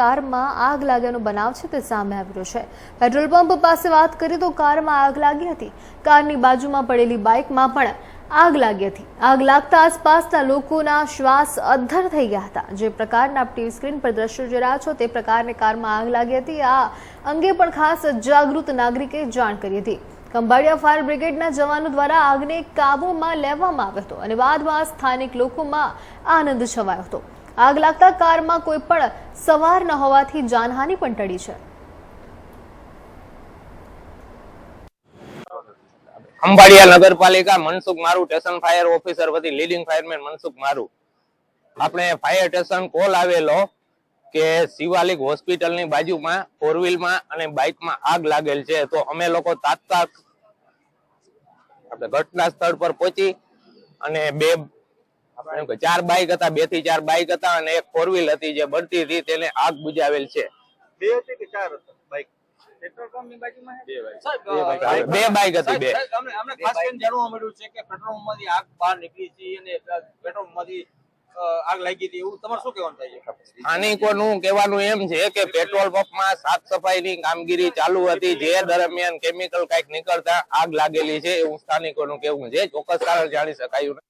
કારમાં આગ લાગ્યાનો બનાવ છે તે સામે આવ્યો છે. પેટ્રોલ પંપ પાસે વાત કરીએ તો કારમાં આગ લાગી હતી. કારની બાજુમાં પડેલી બાઇકમાં પણ આગ લાગી હતી. આગ લાગતા આસપાસના લોકોના શ્વાસ અદ્ધર થઈ ગયા હતા. જે પ્રકારના ટીવી સ્ક્રીન પર દ્રશ્યો જોઈ રહ્યા છો તે પ્રકારની કારમાં આગ લાગી હતી. આ અંગે પણ ખાસ જાગૃત નાગરિકે જાણ કરી હતી. ખંભાળિયા ફાયર બ્રિગેડના જવાનો દ્વારા આગને કાબૂમાં લેવામાં આવ્યો હતો અને બાદમાં સ્થાનિક લોકોમાં આનંદ છવાયો હતો. આગ લાગતા કારમાં કોઈ પણ સવાર ન હોવાથી જાનહાનિ પણ ટળી છે. ખંભાળિયા નગરપાલિકા Mansukh Maru, station fire officer વતી લીડિંગ ફાયરમેન મનસુખ મારુ. આપણે ફાયર સ્ટેશન કોલ આવેલો કે શિવાલિક હોસ્પિટલની બાજુમાં ફોર વ્હીલમાં અને બાઇકમાં આગ લાગેલ છે. તો અમે લોકો તાત્કાલિક આપણે ઘટના સ્થળ પર પહોંચી અને બે ચાર બાઇક હતા બેથી ચાર બાઇક હતા અને એક ફોર વ્હીલ હતી જે બળતી હતી તેને આગ બુજાવેલ છે. બે હતી કે ચાર હતા બાઇક પેટ્રોલ પંપની બાજુમાં છે? સાહેબ, બે બાઈક હતી. બે બાઈક હતી, સાહેબ, બે. સાહેબ, અમને અમને ખાસ કરીને જાણવા મળ્યું છે કે પેટ્રોલમાંથી આગ બહાર નીકળી છે અને પેટ્રોલમાંથી આગ લાગી હતી એવું. તમારે શું કહેવાનું થાય છે? સ્થાનિકોનું કહેવાનું એમ છે કે પેટ્રોલ પંપમાં સાફ સફાઈની કામગીરી ચાલુ હતી. જે દરમિયાન કેમિકલ કંઈક નીકળતા આગ લાગેલી છે એવું સ્થાનિકોનું કહેવું છે. ચોક્કસ કારણ જાણી શકાયું